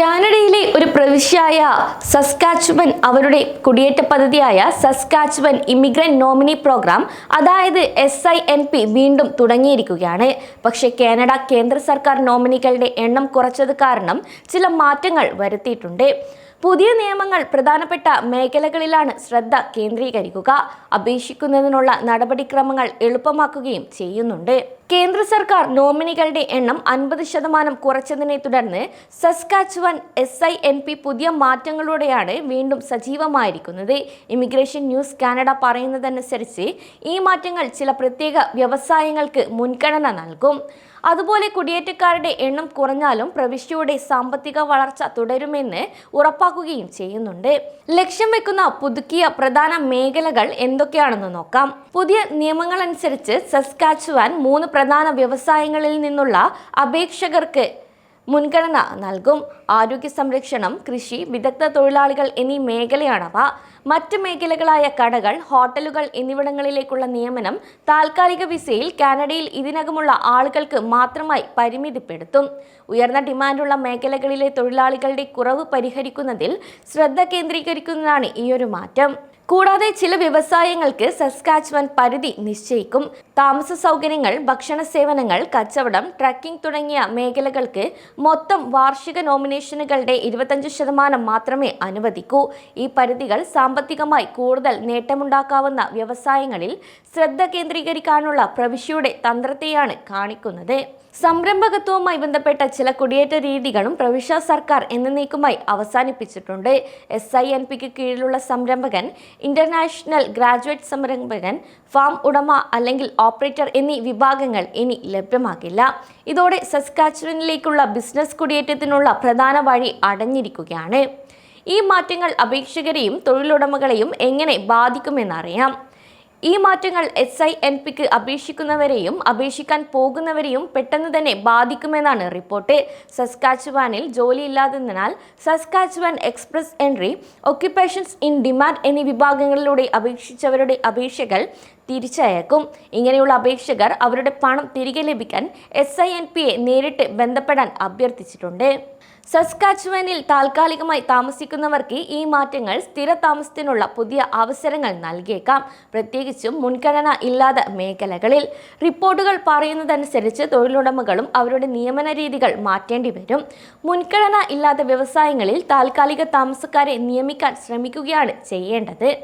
കാനഡയിലെ ഒരു പ്രവിശ്യയായ സസ്കാച്ചുവൻ അവരുടെ കുടിയേറ്റ പദ്ധതിയായ സസ്കാച്ചുവൻ ഇമിഗ്രന്റ് നോമിനി പ്രോഗ്രാം അതായത് എസ് ഐ എൻ പി വീണ്ടും തുടങ്ങിയിരിക്കുകയാണ്. പക്ഷേ കാനഡ കേന്ദ്ര സർക്കാർ നോമിനികളുടെ എണ്ണം കുറച്ചത് കാരണം ചില മാറ്റങ്ങൾ വരുത്തിയിട്ടുണ്ട്. പുതിയ നിയമങ്ങൾ പ്രധാനപ്പെട്ട മേഖലകളിലാണ് ശ്രദ്ധ കേന്ദ്രീകരിക്കുക. അപേക്ഷിക്കുന്നതിനുള്ള നടപടിക്രമങ്ങൾ എളുപ്പമാക്കുകയും ചെയ്യുന്നുണ്ട്. കേന്ദ്ര സർക്കാർ നോമിനികളുടെ എണ്ണം അൻപത് ശതമാനം കുറച്ചതിനെ തുടർന്ന് Saskatchewan S I N P പുതിയ മാറ്റങ്ങളോടെയാണ് വീണ്ടും സജീവമായിരിക്കുന്നത്. ഇമിഗ്രേഷൻ ന്യൂസ് കാനഡ പറയുന്നതനുസരിച്ച് ഈ മാറ്റങ്ങൾ ചില പ്രത്യേക വ്യവസായങ്ങൾക്ക് മുൻഗണന നൽകും. അതുപോലെ കുടിയേറ്റക്കാരുടെ എണ്ണം കുറഞ്ഞാലും പ്രവിശ്യയുടെ സാമ്പത്തിക വളർച്ച തുടരുമെന്ന് ഉറപ്പാക്കുകയും ചെയ്യുന്നുണ്ട്. ലക്ഷ്യം വെക്കുന്ന പുതുക്കിയ പ്രധാന മേഖലകൾ എന്തൊക്കെയാണെന്ന് നോക്കാം. പുതിയ നിയമങ്ങൾ അനുസരിച്ച് സസ്കാച്ചുവാൻ മൂന്ന് പ്രധാന വ്യവസായങ്ങളിൽ നിന്നുള്ള അപേക്ഷകർക്ക് മുൻഗണന നൽകും. ആരോഗ്യ സംരക്ഷണം കൃഷി വിദഗ്ധ തൊഴിലാളികൾ എന്നീ മേഖലയാണവ മറ്റ് മേഖലകളായ കടകൾ ഹോട്ടലുകൾ എന്നിവിടങ്ങളിലേക്കുള്ള നിയമനം താൽക്കാലിക വിസയിൽ കാനഡയിൽ ഇതിനകമുള്ള ആളുകൾക്ക് മാത്രമായി പരിമിതിപ്പെടുത്തും. ഉയർന്ന ഡിമാൻഡുള്ള മേഖലകളിലെ തൊഴിലാളികളുടെ കുറവ് പരിഹരിക്കുന്നതിൽ ശ്രദ്ധ കേന്ദ്രീകരിക്കുന്നതാണ് ഈയൊരു മാറ്റം. കൂടാതെ ചില വ്യവസായങ്ങൾക്ക് സസ്കാച്ച്വൻ പരിധി നിശ്ചയിക്കും. താമസ സൗകര്യങ്ങൾ ഭക്ഷണ സേവനങ്ങൾ കച്ചവടം ട്രക്കിംഗ് തുടങ്ങിയ മേഖലകൾക്ക് മൊത്തം വാർഷിക നോമിനേഷനുകളുടെ ഇരുപത്തഞ്ച് ശതമാനം മാത്രമേ അനുവദിക്കൂ. ഈ പരിധികൾ സാമ്പത്തികമായി കൂടുതൽ നേട്ടമുണ്ടാക്കാവുന്ന വ്യവസായങ്ങളിൽ ശ്രദ്ധ കേന്ദ്രീകരിക്കാനുള്ള പ്രവിശ്യയുടെ തന്ത്രത്തെയാണ് കാണിക്കുന്നത്. സംരംഭകത്വവുമായി ബന്ധപ്പെട്ട ചില കുടിയേറ്റ രീതികളും പ്രവിശ്യ സർക്കാർ എന്നേക്കുമായി അവസാനിപ്പിച്ചിട്ടുണ്ട്. എസ് ഐ എൻ പിക്ക് കീഴിലുള്ള സംരംഭകൻ ഇന്റർനാഷണൽ ഗ്രാജുവേറ്റ് സംരംഭകൻ ഫാം ഉടമ അല്ലെങ്കിൽ ഓപ്പറേറ്റർ എന്നീ വിഭാഗങ്ങൾ ഇനി ലഭ്യമാകില്ല. ഇതോടെ സസ്കാച്ചുവനിലേക്കുള്ള ബിസിനസ് കുടിയേറ്റത്തിനുള്ള പ്രധാന വഴി അടഞ്ഞിരിക്കുകയാണ്. ഈ മാറ്റങ്ങൾ അപേക്ഷകരെയും തൊഴിലുടമകളെയും എങ്ങനെ ബാധിക്കുമെന്നറിയാം. ഈ മാറ്റങ്ങൾ എസ് ഐ എൻ പിക്ക് അപേക്ഷിക്കുന്നവരെയും അപേക്ഷിക്കാൻ പോകുന്നവരെയും പെട്ടെന്ന് തന്നെ ബാധിക്കുമെന്നാണ് റിപ്പോർട്ട്. സസ്കാച്ചുവാനിൽ ജോലിയില്ലാത്തതിനാൽ Saskatchewan express entry occupations in demand എന്നീ വിഭാഗങ്ങളിലൂടെ അപേക്ഷിച്ചവരുടെ അപേക്ഷകൾ തിരിച്ചയക്കും. ഇങ്ങനെയുള്ള അപേക്ഷകർ അവരുടെ പണം തിരികെ ലഭിക്കാൻ എസ് ഐ എൻ പിയെ നേരിട്ട് ബന്ധപ്പെടാൻ അഭ്യർത്ഥിച്ചിട്ടുണ്ട്. സസ്കാച്ചുവനിൽ താൽക്കാലികമായി താമസിക്കുന്നവർക്ക് ഈ മാറ്റങ്ങൾ സ്ഥിര താമസത്തിനുള്ള പുതിയ അവസരങ്ങൾ നൽകിയേക്കാം. പ്രത്യേകിച്ചും മുൻഗണന ഇല്ലാതെ മേഖലകളിൽ. റിപ്പോർട്ടുകൾ പറയുന്നതനുസരിച്ച് തൊഴിലുടമകളും അവരുടെ നിയമന രീതികൾ മാറ്റേണ്ടി വരും. മുൻഗണന ഇല്ലാത്ത വ്യവസായങ്ങളിൽ താൽക്കാലിക താമസക്കാരെ നിയമിക്കാൻ ശ്രമിക്കുകയാണ് ചെയ്യേണ്ടത്.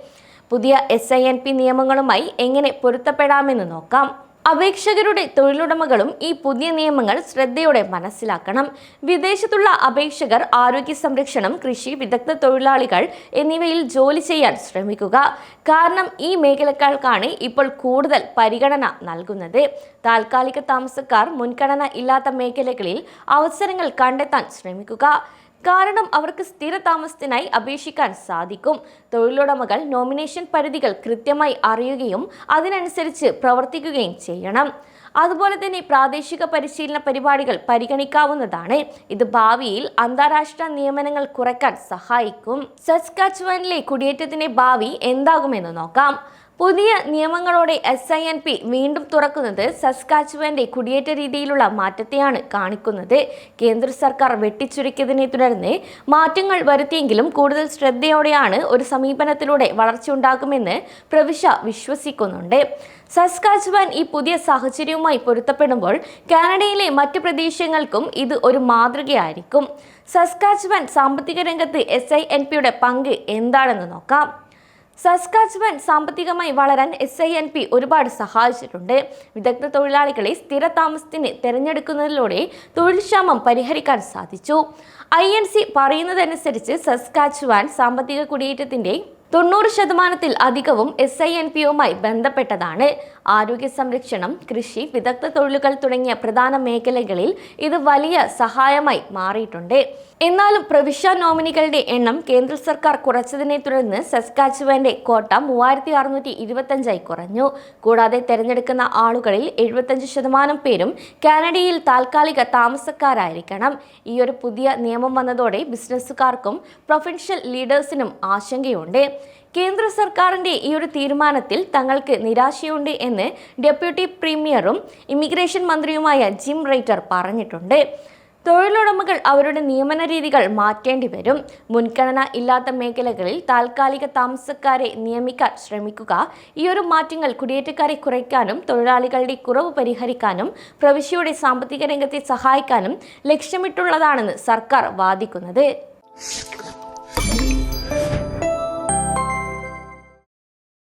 പുതിയ എസ് നിയമങ്ങളുമായി എങ്ങനെ പൊരുത്തപ്പെടാമെന്ന് നോക്കാം. അപേക്ഷകരുടെ തൊഴിലുടമകളും ഈ പുതിയ നിയമങ്ങൾ ശ്രദ്ധയോടെ മനസ്സിലാക്കണം. വിദേശത്തുള്ള അപേക്ഷകർ ആരോഗ്യ സംരക്ഷണം കൃഷി വിദഗ്ധ തൊഴിലാളികൾ എന്നിവയിൽ ജോലി ചെയ്യാൻ ശ്രമിക്കുക. കാരണം ഈ മേഖലകൾക്കാണ് ഇപ്പോൾ കൂടുതൽ പരിഗണന നൽകുന്നത്. താൽക്കാലിക താമസക്കാർ മുൻഗണന ഇല്ലാത്ത മേഖലകളിൽ അവസരങ്ങൾ കണ്ടെത്താൻ ശ്രമിക്കുക. കാരണം അവർക്ക് സ്ഥിര താമസത്തിനായി അപേക്ഷിക്കാൻ സാധിക്കും. തൊഴിലുടമകൾ നോമിനേഷൻ പരിധികൾ കൃത്യമായി അറിയുകയും അതിനനുസരിച്ച് പ്രവർത്തിക്കുകയും ചെയ്യണം. അതുപോലെ തന്നെ പ്രാദേശിക പരിശീലന പരിപാടികൾ പരിഗണിക്കാവുന്നതാണ്. ഇത് ഭാവിയിൽ അന്താരാഷ്ട്ര നിയമനങ്ങൾ കുറയ്ക്കാൻ സഹായിക്കും. സസ്കാച്ച്വാനിലെ കുടിയേറ്റത്തിന്റെ ഭാവി എന്താകുമെന്ന് നോക്കാം. പുതിയ നിയമങ്ങളോടെ എസ് ഐ എൻ പി വീണ്ടും തുറക്കുന്നത് സസ്കാച്ചുവന്റെ കുടിയേറ്റ രീതിയിലുള്ള മാറ്റത്തെയാണ് കാണിക്കുന്നത്. കേന്ദ്ര സർക്കാർ വെട്ടിച്ചുരുക്കിയതിനെ തുടർന്ന് മാറ്റങ്ങൾ വരുത്തിയെങ്കിലും കൂടുതൽ ശ്രദ്ധയോടെയാണ് ഒരു സമീപനത്തിലൂടെ വളർച്ചയുണ്ടാകുമെന്ന് പ്രവിശ വിശ്വസിക്കുന്നുണ്ട്. സസ്കാച്ചുവാൻ ഈ പുതിയ സാഹചര്യവുമായി പൊരുത്തപ്പെടുമ്പോൾ കാനഡയിലെ മറ്റ് പ്രദേശങ്ങൾക്കും ഇത് ഒരു മാതൃകയായിരിക്കും. സസ്കാച്ചുവാൻ സാമ്പത്തിക രംഗത്ത് എസ് ഐ എൻ പിയുടെ പങ്ക് എന്താണെന്ന് നോക്കാം. സസ്കാച്ചുവൻ സാമ്പത്തികമായി വളരാൻ എസ് ഐ എൻ പി ഒരുപാട് സഹായിച്ചിട്ടുണ്ട്. വിദഗ്ധ തൊഴിലാളികളെ സ്ഥിര താമസത്തിന് തിരഞ്ഞെടുക്കുന്നതിലൂടെ തൊഴിൽ ക്ഷാമം പരിഹരിക്കാൻ സാധിച്ചു. ഐ എൻ സി പറയുന്നതനുസരിച്ച് സസ്കാച്ചുവാൻ സാമ്പത്തിക കുടിയേറ്റത്തിന്റെ തൊണ്ണൂറ് ശതമാനത്തിൽ അധികവും എസ് ഐ എൻ പിയുമായി ബന്ധപ്പെട്ടതാണ്. ആരോഗ്യ സംരക്ഷണം കൃഷി വിദഗ്ധ തൊഴിലുകൾ തുടങ്ങിയ പ്രധാന മേഖലകളിൽ ഇത് വലിയ സഹായമായി മാറിയിട്ടുണ്ട്. എന്നാലും പ്രവിശ്യ നോമിനികളുടെ എണ്ണം കേന്ദ്ര സർക്കാർ കുറച്ചതിനെ തുടർന്ന് സസ്കാച്ചുവന്റെ കോട്ട മൂവായിരത്തി അറുന്നൂറ്റി ഇരുപത്തഞ്ചായി കുറഞ്ഞു. കൂടാതെ തെരഞ്ഞെടുക്കുന്ന ആളുകളിൽ എഴുപത്തഞ്ച് ശതമാനം പേരും കാനഡയിൽ താൽക്കാലിക താമസക്കാരായിരിക്കണം. ഈ ഒരു പുതിയ നിയമം വന്നതോടെ ബിസിനസ്സുകാർക്കും പ്രൊഫഷണൽ ലീഡേഴ്സിനും ആശങ്കയുണ്ട്. കേന്ദ്ര സർക്കാരിന്റെ ഈ ഒരു തീരുമാനത്തിൽ തങ്ങൾക്ക് നിരാശയുണ്ട് എന്ന് ഡെപ്യൂട്ടി പ്രീമിയറും ഇമിഗ്രേഷൻ മന്ത്രിയുമായ ജിം റൈറ്റർ പറഞ്ഞിട്ടുണ്ട്. തൊഴിലുടമകൾ അവരുടെ നിയമന രീതികൾ മാറ്റേണ്ടി വരും. മുൻഗണന ഇല്ലാത്ത മേഖലകളിൽ താൽക്കാലിക താമസക്കാരെ നിയമിക്കാൻ ശ്രമിക്കുക. ഈ ഒരു മാറ്റങ്ങൾ കുടിയേറ്റക്കാരെ കുറയ്ക്കാനും തൊഴിലാളികളുടെ കുറവ് പരിഹരിക്കാനും പ്രവിശ്യയുടെ സാമ്പത്തിക രംഗത്തെ സഹായിക്കാനും ലക്ഷ്യമിട്ടുള്ളതാണെന്ന് സർക്കാർ വാദിക്കുന്നത്.